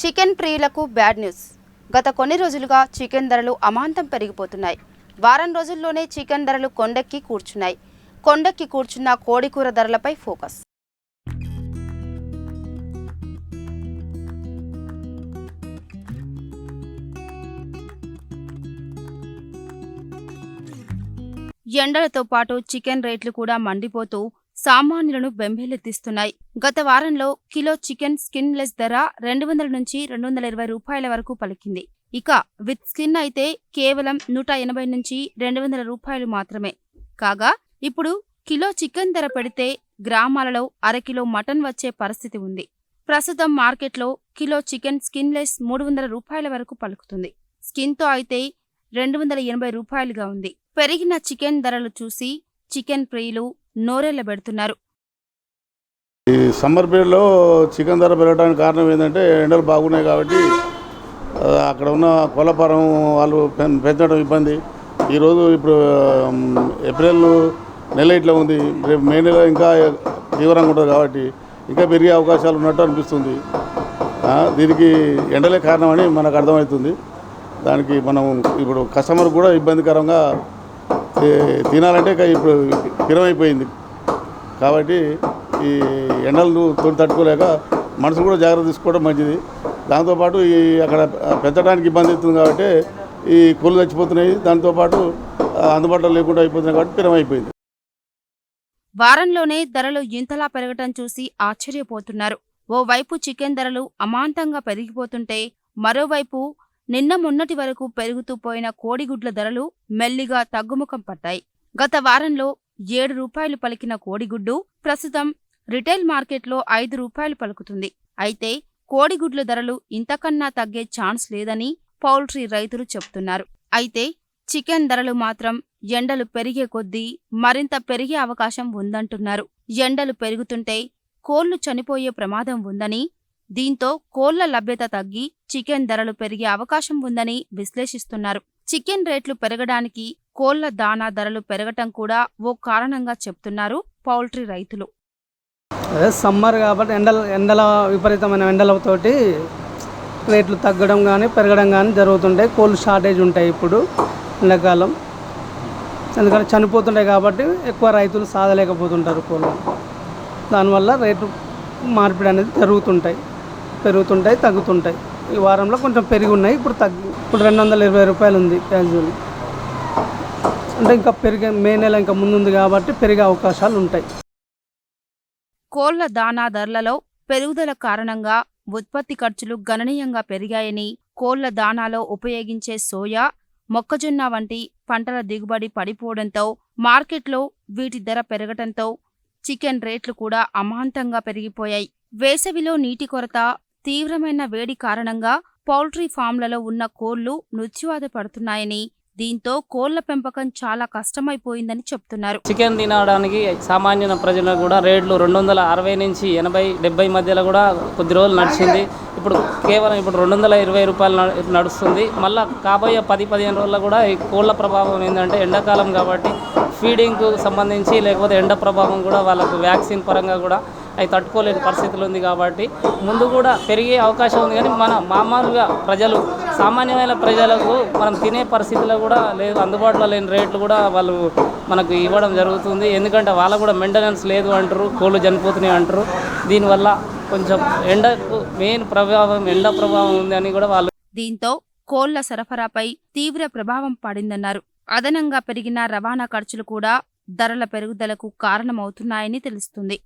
Chicken ప్రియులకు bad news. గత కొన్ని రోజులుగా చికెన్ ధరలు అమాంతం పెరిగిపోతున్నాయి. వారం రోజుల్లోనే చికెన్ ధరలు కొండెక్కి కూర్చున్నాయి. కొండెక్కి కూర్చున్న కోడికూర ధరలపై ఫోకస్. ఎండలతో పాటు చికెన్ రేట్లు కూడా మండిపోతూ సామాన్యులను బెంబేలెత్తిస్తున్నాయి గత వారంలో కిలో చికెన్ స్కిన్ లెస్ ధర రెండు వందల నుంచి రెండు వందల ఇరవై రూపాయల వరకు పలికింది. ఇక విత్ స్కిన్ అయితే కేవలం నూట ఎనభై నుంచి రెండు వందల రూపాయలు మాత్రమే. కాగా ఇప్పుడు కిలో చికెన్ ధర పెడితే గ్రామాలలో అరకిలో మటన్ వచ్చే పరిస్థితి ఉంది. ప్రస్తుతం మార్కెట్లో కిలో చికెన్ స్కిన్ లెస్ మూడు వందల రూపాయల వరకు పలుకుతుంది. స్కిన్తో అయితే రెండు వందల ఎనభై రూపాయలుగా ఉంది. పెరిగిన చికెన్ ధరలు చూసి చికెన్ ప్రియులు నోరెళ్ళబెడుతున్నారు ఈ సమ్మర్ పీరియడ్లో చికెన్ ధర పెరగడానికి కారణం ఏంటంటే ఎండలు బాగున్నాయి కాబట్టి అక్కడ ఉన్న కోళ్ళఫారం వాళ్ళు పెంచడం ఇబ్బంది. ఈరోజు ఇప్పుడు ఏప్రిల్ నెల ఇట్లా ఉంది. రేపు మే నెల ఇంకా తీవ్రంగా ఉంటుంది కాబట్టి ఇంకా పెరిగే అవకాశాలు ఉన్నట్టు అనిపిస్తుంది. దీనికి ఎండలే కారణమని మనకు అర్థమవుతుంది. దానికి మనం ఇప్పుడు కస్టమర్ కూడా ఇబ్బందికరంగా తినాలంటే ఇప్పుడు స్థిరమైపోయింది. కాబట్టి ఈ ఎండలు తోటి తట్టుకోలేక మనసు కూడా జాగ్రత్త తీసుకోవడం మంచిది. దాంతోపాటు ఈ అక్కడ పెంచడానికి ఇబ్బంది అవుతుంది కాబట్టి ఈ కోళ్ళు చచ్చిపోతున్నాయి. దాంతోపాటు అందుబాటులో లేకుండా అయిపోతున్నాయి కాబట్టి స్థిరమైపోయింది. వారంలోనే ధరలు ఇంతలా పెరగటం చూసి ఆశ్చర్యపోతున్నారు. ఓవైపు చికెన్ ధరలు అమాంతంగా పెరిగిపోతుంటే మరోవైపు నిన్న మొన్నటి వరకు పెరుగుతూ పోయిన కోడిగుడ్ల ధరలు మెల్లిగా తగ్గుముఖం పట్టాయి గత వారంలో ఏడు రూపాయలు పలికిన కోడిగుడ్డు ప్రస్తుతం రిటైల్ మార్కెట్లో ఐదు రూపాయలు పలుకుతుంది. అయితే కోడిగుడ్ల ధరలు ఇంతకన్నా తగ్గే ఛాన్స్ లేదని పౌల్ట్రీ రైతులు చెప్తున్నారు అయితే చికెన్ ధరలు మాత్రం ఎండలు పెరిగే కొద్దీ మరింత పెరిగే అవకాశం ఉందంటున్నారు. ఎండలు పెరుగుతుంటే కోళ్ళు చనిపోయే ప్రమాదం ఉందని దీంతో కోళ్ళ లభ్యత తగ్గి చికెన్ ధరలు పెరిగే అవకాశం ఉందని విశ్లేషిస్తున్నారు. చికెన్ రేట్లు పెరగడానికి కోళ్ళ దానా ధరలు పెరగటం కూడా ఓ కారణంగా చెప్తున్నారు పౌల్ట్రీ రైతులు. అదే సమ్మర్ కాబట్టి ఎండల ఎండల విపరీతమైన ఎండలతోటి రేట్లు తగ్గడం కానీ పెరగడం కానీ జరుగుతుంటాయి కోళ్ళు షార్టేజ్ ఉంటాయి ఇప్పుడు ఎండాకాలం. ఎందుకంటే చనిపోతుంటాయి కాబట్టి ఎక్కువ రైతులు సాధలేకపోతుంటారు కోళ్ళు. దానివల్ల రేటు మార్పిడి అనేది జరుగుతుంటాయి. పెరుగుతుంటాయి తగ్గుతుంటాయి. ఈ వారంలో కొంచెం పెరిగి ఉన్నాయి ఇప్పుడు తగ్గి ఇప్పుడు రెండు వందల ఇరవై రూపాయలు ఉంది క్యాజువల్ అంటే ఇంకా పెరిగే మే నెల ఇంకా ముందుంది కాబట్టి పెరిగే అవకాశాలు ఉంటాయి కోళ్ళ దానా ధరలలో పెరుగుదల కారణంగా ఉత్పత్తి ఖర్చులు గణనీయంగా పెరిగాయని కోళ్ళ దానాలో ఉపయోగించే సోయా మొక్కజొన్న వంటి పంటల దిగుబడి పడిపోవడంతో మార్కెట్లో వీటి ధర పెరగటంతో చికెన్ రేట్లు కూడా అమాంతంగా పెరిగిపోయాయి. వేసవిలో నీటి కొరత తీవ్రమైన వేడి కారణంగా పౌల్ట్రీ ఫామ్లలో ఉన్న కోళ్ళు మృత్యువాత పడుతున్నాయని దీంతో కోళ్ళ పెంపకం చాలా కష్టమైపోయిందని చెప్తున్నారు. చికెన్ తినడానికి సామాన్య ప్రజలకు కూడా రేట్లు రెండు వందల అరవై నుంచి ఎనభై డెబ్బై మధ్యలో కూడా కొద్ది రోజులు నడిచింది. ఇప్పుడు కేవలం ఇప్పుడు రెండు వందల ఇరవై రూపాయలు నడుస్తుంది. మళ్ళీ కాబోయే పది పదిహేను రోజుల్లో కూడా ఈ కోళ్ళ ప్రభావం ఏంటంటే ఎండాకాలం కాబట్టి ఫీడింగ్కు సంబంధించి లేకపోతే ఎండ ప్రభావం కూడా వాళ్ళకు వ్యాక్సిన్ పరంగా కూడా అవి తట్టుకోలేని పరిస్థితులు ఉంది కాబట్టి ముందు కూడా పెరిగే అవకాశం ఉంది కానీ మన మామూలుగా ప్రజలు సామాన్యమైన ప్రజలకు మనం తినే పరిస్థితిలో కూడా లేదు అందుబాటులో లేని రేట్లు కూడా వాళ్ళు మనకు ఇవ్వడం జరుగుతుంది. ఎందుకంటే వాళ్ళకు కూడా మెయింటెనెన్స్ లేదు అంటారు కోళ్ళు చనిపోతున్నాయి అంటారు. దీనివల్ల కొంచెం ఎండకు మెయిన్ ప్రభావం ఎండ ప్రభావం ఉంది అని కూడా వాళ్ళు దీంతో కోళ్ళ సరఫరాపై తీవ్ర ప్రభావం పడిందన్నారు. అదనంగా పెరిగిన రవాణా ఖర్చులు కూడా ధరల పెరుగుదలకు కారణమవుతున్నాయని తెలుస్తుంది.